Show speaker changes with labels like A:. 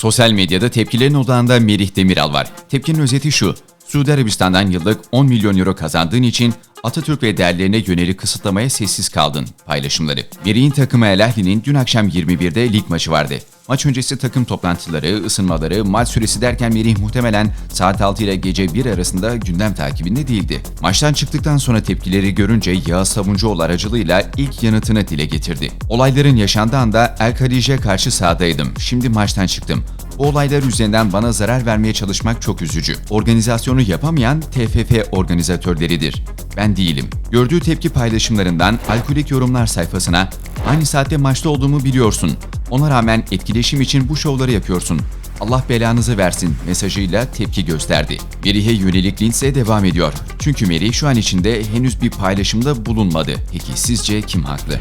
A: Sosyal medyada tepkilerin odağında Merih Demiral var. Tepkinin özeti şu. Suudi Arabistan'dan yıllık 10 milyon euro kazandığın için Atatürk ve değerlerine yönelik kısıtlamaya sessiz kaldın paylaşımları. Merih'in takımı El Ahli'nin dün akşam 21'de lig maçı vardı. Maç öncesi takım toplantıları, ısınmaları, maç süresi derken Merih muhtemelen saat 6 ile gece 1 arasında gündem takibinde değildi. Maçtan çıktıktan sonra tepkileri görünce Yağız Sabuncuoğlu aracılığıyla ilk yanıtını dile getirdi. Olayların yaşandığı anda El Khalice'e karşı sahadaydım. Şimdi maçtan çıktım. Bu olaylar üzerinden bana zarar vermeye çalışmak çok üzücü. Organizasyonu yapamayan TFF organizatörleridir. Ben değilim. Gördüğü tepki paylaşımlarından Alkolik Yorumlar sayfasına aynı saatte maçta olduğumu biliyorsun. Ona rağmen etkileşim için bu şovları yapıyorsun. Allah belanızı versin mesajıyla tepki gösterdi. Merih'e yönelik linse devam ediyor. Çünkü Merih şu an içinde henüz bir paylaşımda bulunmadı. Peki sizce kim haklı?